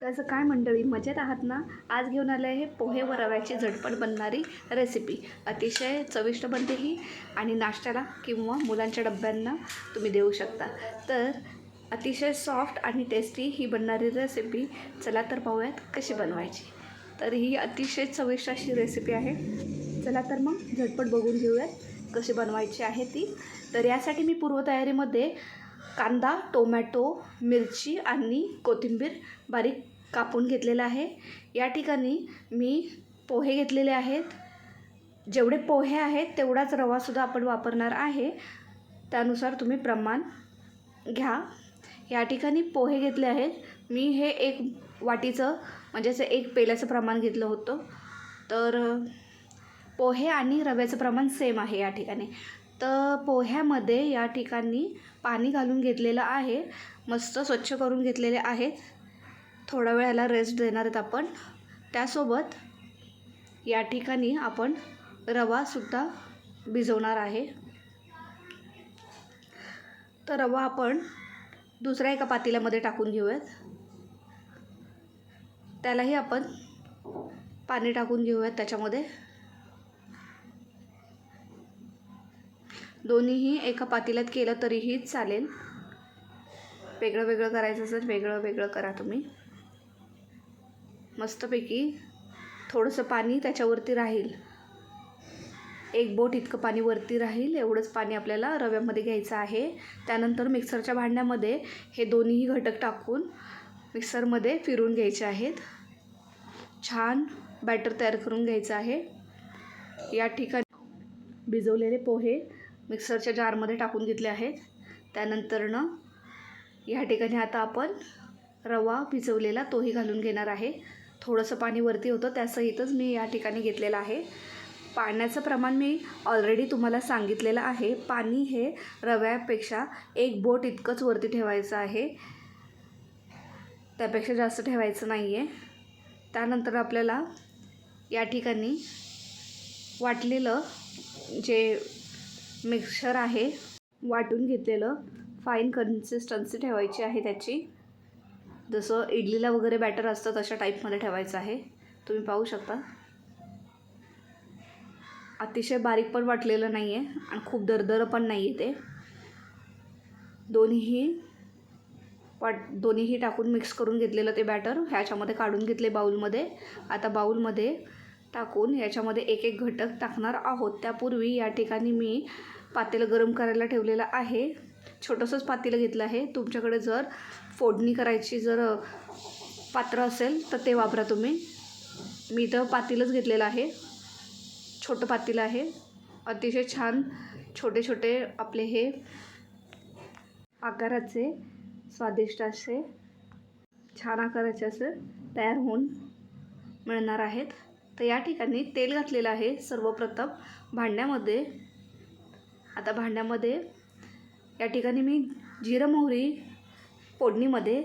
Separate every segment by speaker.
Speaker 1: त्याचं काय मंडळी मजेत आहात ना? आज घेऊन आले आहे पोहे व रव्याची झटपट बनणारी रेसिपी अतिशय चविष्ट बनते ही आणि नाश्त्याला किंवा मुलांच्या डब्यांना तुम्ही देऊ शकता. तर अतिशय सॉफ्ट आणि टेस्टी ही बनणारी रेसिपी चला तर पाहूयात कशी बनवायची. तर ही अतिशय चविष्ट अशी रेसिपी आहे. चला तर मग झटपट बघून घेऊयात कशी बनवायची आहे ती. तर यासाठी मी पूर्वतयारीमध्ये कांदा टोमॅटो मिरची आणि कोथिंबीर बारीक कापून घेतलेलं आहे. या ठिकाणी मी पोहे घेतलेले आहेत. जेवढे पोहे आहेत तेवढाच रवासुद्धा आपण वापरणार आहे. त्यानुसार तुम्ही प्रमाण घ्या. या ठिकाणी पोहे घेतले आहेत. मी हे एक वाटीचं म्हणजे असं एक पेल्याचं प्रमाण घेतलं होतं. तर पोहे आणि रव्याचं प्रमाण सेम आहे या ठिकाणी. तर पोह्यामध्ये या ठिकाणी पाणी घालून घेतलेलं आहे. मस्त स्वच्छ करून घेतलेले आहेत. थोडा वेळाला रेस्ट देणार आहेत आपण. त्यासोबत या ठिकाणी आपण रवासुद्धा भिजवणार आहे. तर रवा आपण दुसऱ्या एका पातेल्यामध्ये टाकून घेऊयात. त्यालाही आपण पाणी टाकून घेऊयात त्याच्यामध्ये. दोन्हीही एका पातेल्यात केलं तरीही चालेल. वेगळं वेगळं करायचं असेल वेगळं वेगळं करा तुम्ही. मस्तपैकी थोडंसं पाणी त्याच्यावरती राहील. एक बोट इतकं पाणी वरती राहील एवढंच पाणी आपल्याला रव्यामध्ये घ्यायचं आहे. त्यानंतर मिक्सरच्या भांड्यामध्ये हे दोन्हीही घटक टाकून मिक्सरमध्ये फिरून घ्यायचे आहेत. छान बॅटर तयार करून घ्यायचं आहे. या ठिकाणी भिजवलेले पोहे मिक्सरच्या जारमध्ये टाकून घेतले आहेत. त्यानंतरनं या ठिकाणी आता आपण रवा भिजवलेला तोही घालून घेणार आहे. थोडंसं पाणी वरती होतं त्यासहितच मी या ठिकाणी घेतलेलं आहे. पाण्याचं प्रमाण मी ऑलरेडी तुम्हाला सांगितलेलं आहे. पाणी हे रव्यापेक्षा एक बोट इतकंच वरती ठेवायचं आहे. त्यापेक्षा जास्त ठेवायचं नाही आहे त्यानंतर आपल्याला या ठिकाणी वाटलेलं जे मिक्सर आहे वाटून घेतलेलं. फाईन कन्सिस्टन्सी ठेवायची आहे त्याची. जसं इडलीला वगैरे बॅटर असतं तशा टाईपमध्ये ठेवायचं आहे. तुम्ही पाहू शकता. अतिशय बारीक पण वाटलेलं नाही आहे आणि खूप दरदर पण नाही आहे ते. दोन्हीही वाट दोन्हीही टाकून मिक्स करून घेतलेलं ते बॅटर ह्याच्यामध्ये काढून घेतले बाऊलमध्ये आता बाऊलमध्ये टाकून याच्यामध्ये एक एक घटक टाकणार आहोत. त्यापूर्वी या ठिकाणी मी पातेलं गरम करायला ठेवलेलं आहे. छोटंसंच पातेलं घेतलं आहे. तुमच्याकडे जर फोडणी करायची जर पात्र असेल तर ते वापरा तुम्ही. मी इथं पातेलंच घेतलेलं आहे. छोटं पातेलं आहे. अतिशय छान छोटे छोटे आपले हे आकाराचे स्वादिष्ट असे छान आकाराचे असे तयार होऊन मिळणार आहेत. तर या ठिकाणी तेल घातलेलं आहे सर्वप्रथम. भांड्यामध्ये आता भांड्यामध्ये या ठिकाणी मी जिरं मोहरी फोडणीमध्ये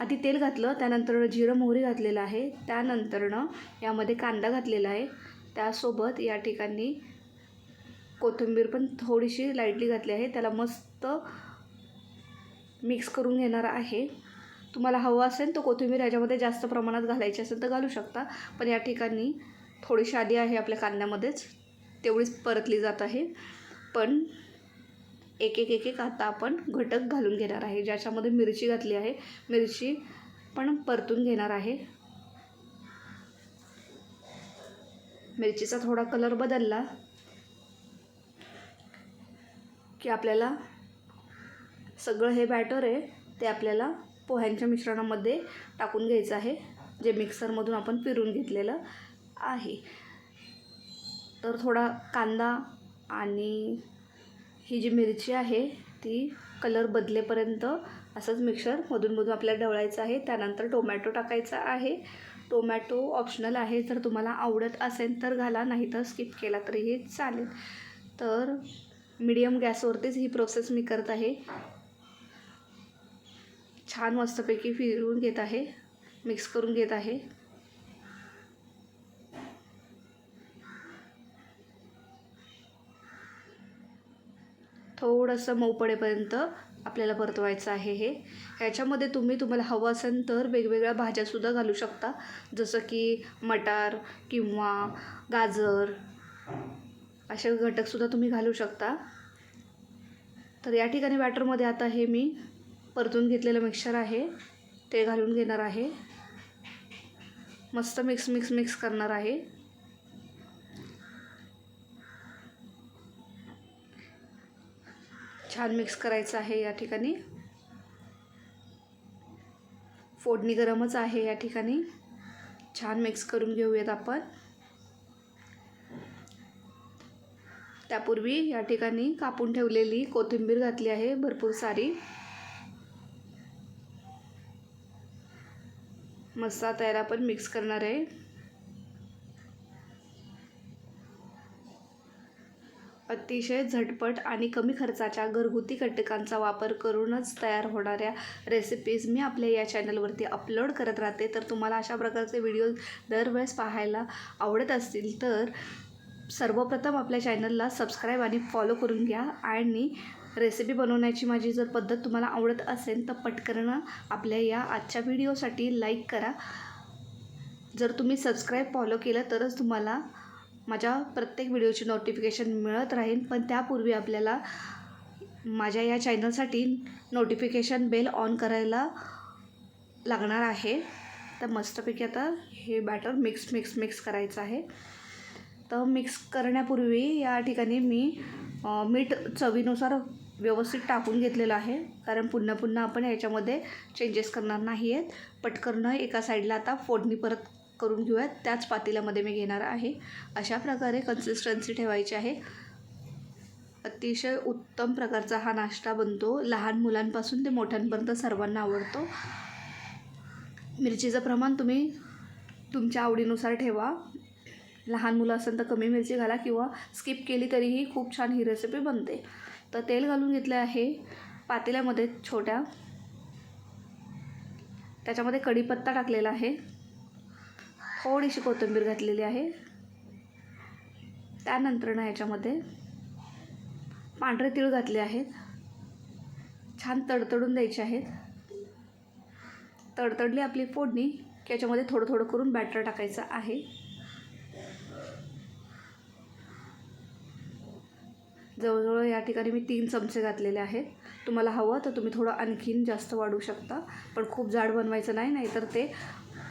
Speaker 1: आधी तेल घातलं त्यानंतर जिरं मोहरी घातलेलं आहे त्यानंतरनं यामध्ये कांदा घातलेला आहे. त्यासोबत या ठिकाणी कोथिंबीर पण थोडीशी लाईटली घातली आहे. त्याला मस्त मिक्स करून घेणार आहे. तुम्हाला हवं असेल तर कोथिंबीर याच्यामध्ये जास्त प्रमाणात घालायची असेल तर घालू शकता. पण या ठिकाणी थोडीशी आधी आहे आपल्या कांद्यामध्येच. तेवढीच परतली जात आहे. पण एक एक एक एक आता आपण घटक घालून घेणार आहे. ज्याच्यामध्ये मिरची घातली आहे. मिरची पण परतून घेणार आहे. मिरचीचा थोडा कलर बदलला की आपल्याला सगळं हे बॅटर आहे ते आपल्याला पोह्यांच्या मिश्रणामध्ये टाकून घ्यायचं आहे जे मिक्सरमधून आपण फिरून घेतलेलं आहे. तर थोडा कांदा आणि ही जी मिरची आहे ती कलर बदलेपर्यंत असंच मिक्सर मधून आपल्याला ढवळायचं आहे. त्यानंतर टोमॅटो टाकायचा आहे. टोमॅटो ऑप्शनल आहे. जर तुम्हाला आवडत असेल तर घाला नाही तर स्किप केला तरीही चालेल. तर मीडियम गॅसवरतीच ही प्रोसेस मी करत आहे. छान मस्तपैकी फिरवून घेत आहे. मिक्स करून घेत आहे. थोडंसं मऊ पडेपर्यंत आपल्याला परतवायचं आहे हे. ह्याच्यामध्ये तुम्ही तुम्हाला हवं असेल तर वेगवेगळ्या भाज्यासुद्धा घालू शकता. जसं की मटार किंवा गाजर असे घटकसुद्धा तुम्ही घालू शकता. तर या ठिकाणी बॅटरमध्ये आता हे मी परतून घेतलेलं मिक्सर आहे. ते घालून घेणार आहे. मस्त मिक्स मिक्स मिक्स करणार आहे. छान मिक्स करायचं आहे या ठिकाणी. फोडणी गरमच आहे या ठिकाणी. छान मिक्स करून घेऊयात आपण. त्यापूर्वी या ठिकाणी कापून ठेवलेली कोथिंबीर घातली आहे भरपूर सारी. मस्त आता याला आपण मिक्स करणार आहे. अतिशय झटपट आणि कमी खर्चाच्या घरगुती घटकांचा वापर करूनच तयार होणाऱ्या रेसिपीज मी आपल्या या चॅनलवरती अपलोड करत राहते. तर तुम्हाला अशा प्रकारचे व्हिडिओ दरवेळेस पाहायला आवडत असतील तर सर्वप्रथम आपल्या चॅनलला सबस्क्राईब आणि फॉलो करून घ्या. आणि रेसिपी बनवण्याची माझी जर पद्धत तुम्हाला आवडत असेल तर पटकन आपल्या या आजच्या व्हिडिओसाठी लाईक करा. जर तुम्ही सबस्क्राईब फॉलो केलं तरच तुम्हाला माझ्या प्रत्येक व्हिडिओची नोटिफिकेशन मिळत राहील पण त्यापूर्वी आपल्याला माझ्या या चॅनलसाठी नोटिफिकेशन बेल ऑन करायला लागणार आहे. तर मस्तपैकी आता हे बॅटर मिक्स मिक्स मिक्स करायचं आहे. तर मिक्स करण्यापूर्वी या ठिकाणी मी मीठ चवीनुसार व्यवस्थित टाकून घेतलेलं आहे. कारण पुन्हा पुन्हा आपण याच्यामध्ये चेंजेस करणार नाही आहेत पटकन एका साईडला आता फोडणी परत करून घेऊयात. त्याच पातेल्यामध्ये मी घेणार आहे. अशा प्रकारे कन्सिस्टन्सी ठेवायची आहे. अतिशय उत्तम प्रकारचा हा नाश्ता बनतो. लहान मुलांपासून ते मोठ्यांपर्यंत सर्वांना आवडतो. मिरचीचं प्रमाण तुम्ही तुमच्या आवडीनुसार ठेवा. लहान मुलं असेल तर कमी मिरची घाला किंवा स्किप केली तरीही खूप छान ही रेसिपी बनते. तर तेल घालून घेतलं आहे. पातेल्यामध्ये छोट्या त्याच्यामध्ये कढीपत्ता टाकलेला आहे. थोडीशी कोथिंबीर घातलेली आहे? त्यानंतर ना याच्यामध्ये पांढरे तीळ घातले आहेत. छान तडतडून द्यायचे आहेत. तडतडली आपली फोडणी की याच्यामध्ये थोडं थोडं करून बॅटर टाकायचं आहे. जवळजवळ या ठिकाणी मी तीन चमचे घातलेले आहेत. तुम्हाला हवं तर तुम्ही थोडं आणखीन जास्त वाढवू शकता. पण खूप जाड बनवायचं नाही नाहीतर ते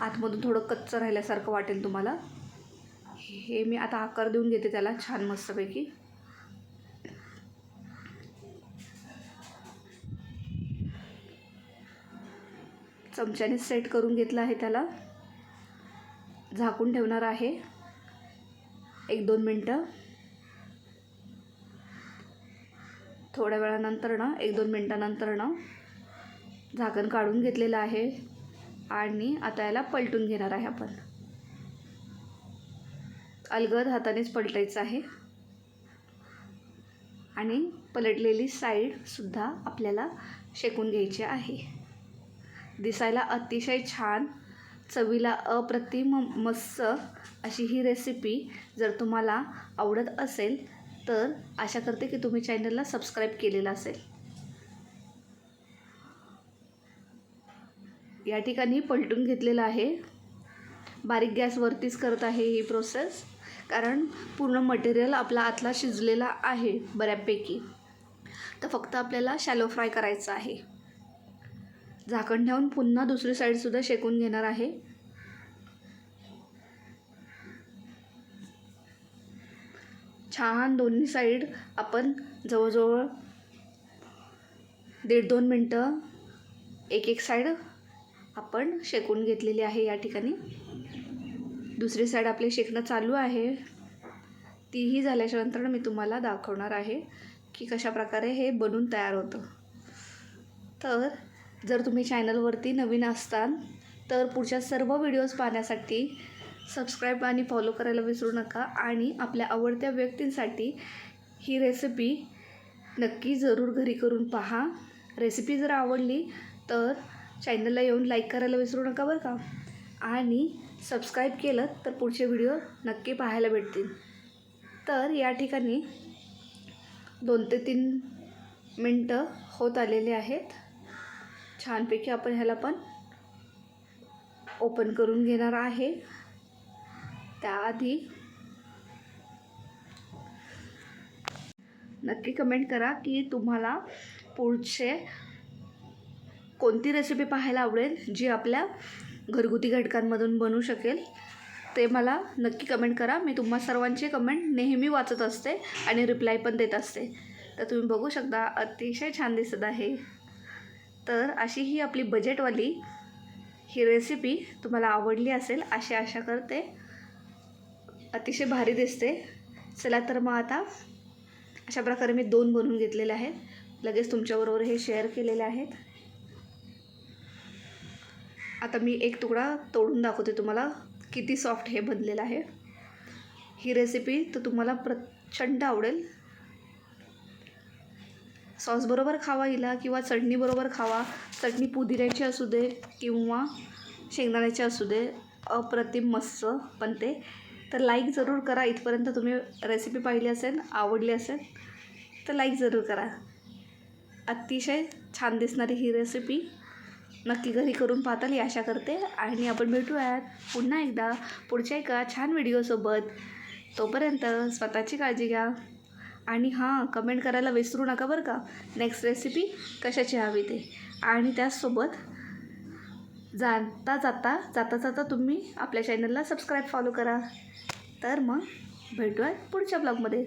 Speaker 1: आतमधून थोडं कच्चं राहिल्यासारखं वाटेल तुम्हाला. हे मी आता आकार देऊन घेते त्याला छान मस्तपैकी. चमच्याने सेट करून घेतलं आहे त्याला. झाकून ठेवणार आहे. एक दोन मिनटं. थोड्या वेळानंतर ना एक दोन मिनटानंतर ना झाकण काढून घेतलेलं आहे. आणि आता याला पलटून घेणार आहे आपण. अलगद हातानेच पलटायचं आहे. आणि पलटलेली साईडसुद्धा आपल्याला शेकून घ्यायची आहे. दिसायला अतिशय छान चवीला अप्रतिम मस्त अशी ही रेसिपी जर तुम्हाला आवडत असेल तर आशा करते की तुम्ही चॅनलला सबस्क्राईब केलेलं असेल. या ठिकाणी पलटून घेतलेलं आहे. बारीक गॅसवरतीच करत आहे ही प्रोसेस कारण पूर्ण मटेरियल आपला आतला शिजलेला आहे बऱ्यापैकी. तर फक्त आपल्याला शॅलो फ्राय करायचं आहे. झाकण ठेवून पुन्हा दुसरी साईडसुद्धा शेकून घेणार आहे. छान दोन्ही साईड आपण जवळजवळ दीड दोन मिनटं एक एक साईड आपण शेकून घेतलेली आहे या ठिकाणी. दुसरी साईड आपले शेकणं चालू आहे. तीही झाल्याच्यानंतर मी तुम्हाला दाखवणार आहे की कशा प्रकारे हे बनून तयार होतं. तर जर तुम्ही चॅनलवरती नवीन असताल तर पुढच्या सर्व व्हिडिओज पाहण्यासाठी सबस्क्राईब आणि फॉलो करायला विसरू नका आणि आपल्या आवडत्या व्यक्तींसाठी ही रेसिपी नक्की जरूर घरी करून पहा. रेसिपी जर आवडली तर चॅनलला येऊन लाईक करायला विसरू नका बरं का. आणि सबस्क्राईब केलं तर पुढचे व्हिडिओ नक्की पाहायला भेटतील. तर या ठिकाणी दोन ते तीन मिनटं होत आलेले आहेत. छानपैकी आपण ह्याला पण ओपन करून घेणार आहे. त्याआधी नक्की कमेंट करा की तुम्हाला पुढचे कोणती रेसिपी पाहायला आवडेल जी आपल्या घरगुती घटकांमधून बनू शकेल ते मला नक्की कमेंट करा. मी तुम्हा सर्वांचे कमेंट नेहमी वाचत असते आणि रिप्लाय पण देत असते. तर तुम्ही बघू शकता अतिशय छान दिसत आहे. तर अशी ही आपली बजेटवाली ही रेसिपी तुम्हाला आवडली असेल अशी आशा करते. अतिशय भारी दिसते. चला तर मग आता अशा प्रकारे मी दोन बनवून घेतलेले आहेत. लगेच तुमच्याबरोबर हे शेअर केलेले आहेत. आता मी एक तुकडा तोडून दाखवते तुम्हाला. किती सॉफ्ट हे बनलेलं आहे. ही रेसिपी तर तुम्हाला प्रचंड आवडेल. सॉसबरोबर खावा हिला किंवा चटणीबरोबर खावा. चटणी पुदिन्याची असू दे किंवा शेंगदाण्याची असू दे अप्रतिम मस्त बनते तर लाईक जरूर करा. इथपर्यंत तुम्ही रेसिपी पाहिली असेल आवडली असेल तर लाईक जरूर करा. अतिशय छान दिसणारी ही रेसिपी नक्की घरी करून पाहताल ही आशा करते. आणि आपण भेटूयात पुन्हा एकदा पुढच्या एका छान व्हिडिओसोबत तोपर्यंत स्वतःची काळजी घ्या. आणि हां कमेंट करायला विसरू नका बरं का? नेक्स्ट रेसिपी कशाची हवी ते? आणि त्याचसोबत जाता जाता जाता जाता तुम्ही आपल्या चॅनलला सबस्क्राईब फॉलो करा. तर मग भेटूयात पुढच्या ब्लॉगमध्ये